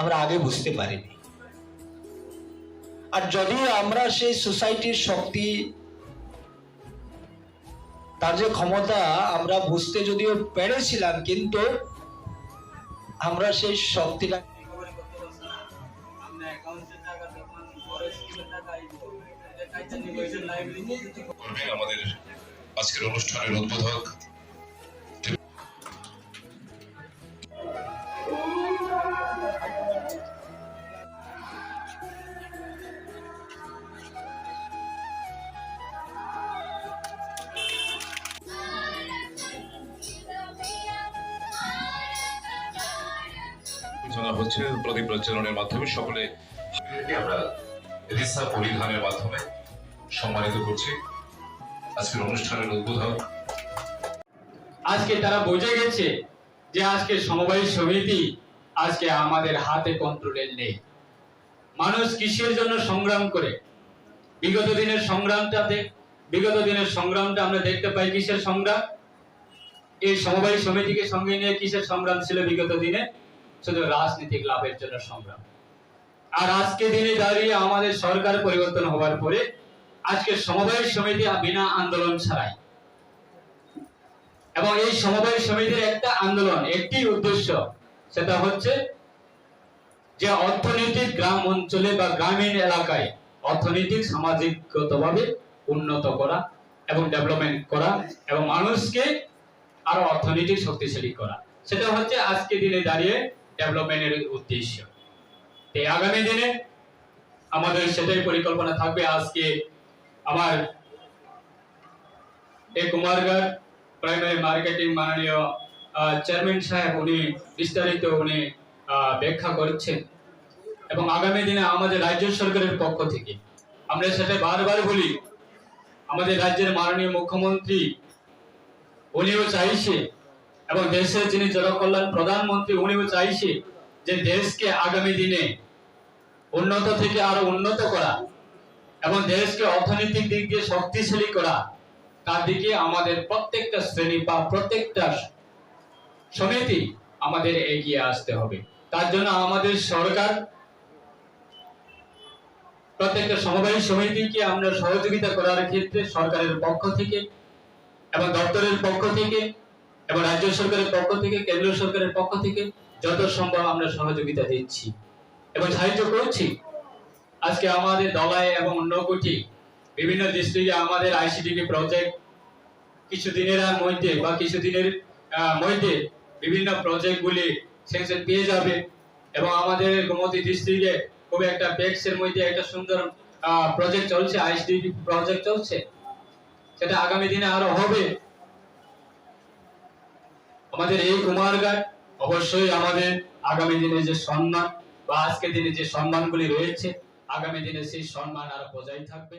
আমরা আগে বুঝতে পারিনি। আর যদি আমরা সেই সোসাইটির শক্তি, তার যে ক্ষমতা আমরা বুঝতে যদিও পেরেছিলাম, কিন্তু আমরা সেই শক্তিটা রিকভারি করতে পারছে না হচ্ছে প্রদীপ প্রজ্বলনের মাধ্যমে সকলে আমরা রিসা পরিধানের মাধ্যমে সম্মানিত করছি। আজকের অনুষ্ঠানের উদ্বোধক আজকে তারা বুঝে গেছে যে আজকে সমবায় সমিতি আজকে আমাদের হাতে কন্ট্রোলের নেই। মানুষ কিসের জন্য সংগ্রাম করে? বিগত দিনের সংগ্রামটাতে, বিগত দিনের সংগ্রামটা আমরা দেখতে পাই কিসের সংগ্রাম? এই সমবায় সমিতিকে সঙ্গে নিয়ে কিসের সংগ্রাম ছিল বিগত দিনে? শুধু রাজনৈতিক লাভের জন্য সংগ্রাম। আর আজকে দিনে দাঁড়িয়ে আমাদের সরকার পরিবর্তন হওয়ার পরে আজকে সমবায় সমিতি বিনা আন্দোলন ছাড়াই। এবং এই সমবায় সমিতির একটা আন্দোলন, একটি উদ্দেশ্য, সেটা হচ্ছে যে অর্থনৈতিক গ্রাম অঞ্চলে বা গ্রামীণ এলাকায় অর্থনৈতিক, সামাজিকগতভাবে উন্নত করা এবং ডেভেলপমেন্ট করা এবং মানুষকে আরও অর্থনৈতিক শক্তিশালী করা। সেটা হচ্ছে আজকে দিনে দাঁড়িয়ে ডেভেলপমেন্টের উদ্দেশ্য। এই আগামী দিনে আমাদের সেটাই পরিকল্পনা থাকবে। আজকে আমার এই কুমারগড় প্রাইমারি মার্কেটিং মাননীয় চেয়ারম্যান সাহেব উনি বিস্তারিত উনি ব্যাখ্যা করছেন। এবং আগামী দিনে আমাদের রাজ্য সরকারের পক্ষ থেকে আমরা সেটা বারবার বলি, আমাদের রাজ্যের মাননীয় মুখ্যমন্ত্রী, উনিও চাইছে এবং দেশের যিনি জনকল্যাণ প্রধানমন্ত্রী, উনিও চাইছে যে দেশকে আগামী দিনে উন্নত থেকে আরও উন্নত করা এবং দেশকে অর্থনৈতিক দিক দিয়ে শক্তিশালী করা। তার দিকে আমাদের প্রত্যেকটা শ্রেণি বা প্রত্যেকটা সমিতি আমাদের এগিয়ে আসতে হবে। তার জন্য আমাদের সরকার, প্রত্যেকটা সমবায় সমিতিকে আমরা সহযোগিতা করার ক্ষেত্রে সরকারের পক্ষ থেকে এবং দপ্তরের পক্ষ থেকে এবং রাজ্য সরকারের পক্ষ থেকে, কেন্দ্রীয় সরকারের পক্ষ থেকে যত সম্ভব আমরা সহযোগিতা দিচ্ছি। এবং সাহায্য করছি। আজকে আমাদের দলায় এবং নকুটি বিভিন্ন ডিস্ট্রিক্টে আমাদের আইসিডিপি প্রজেক্ট কিছুদিনের মধ্যে বা কিছুদিনের মধ্যে বিভিন্ন প্রজেক্টগুলি সেকশন পেয়ে যাবে এবং আমাদের গোমতী ডিস্ট্রিক্টে খুব একটা পেক্সের মধ্যে একটা সুন্দর প্রজেক্ট চলছে, আইসিডিপি প্রজেক্ট চলছে। সেটা আগামী দিনে আরও হবে। আমাদের এই কুমারগায় অবশ্যই আমাদের আগামী দিনে যে সম্মান বা আজকের দিনে যে সম্মানগুলি রয়েছে, আগামী দিনে সেই সম্মান আরও বজায় থাকবে।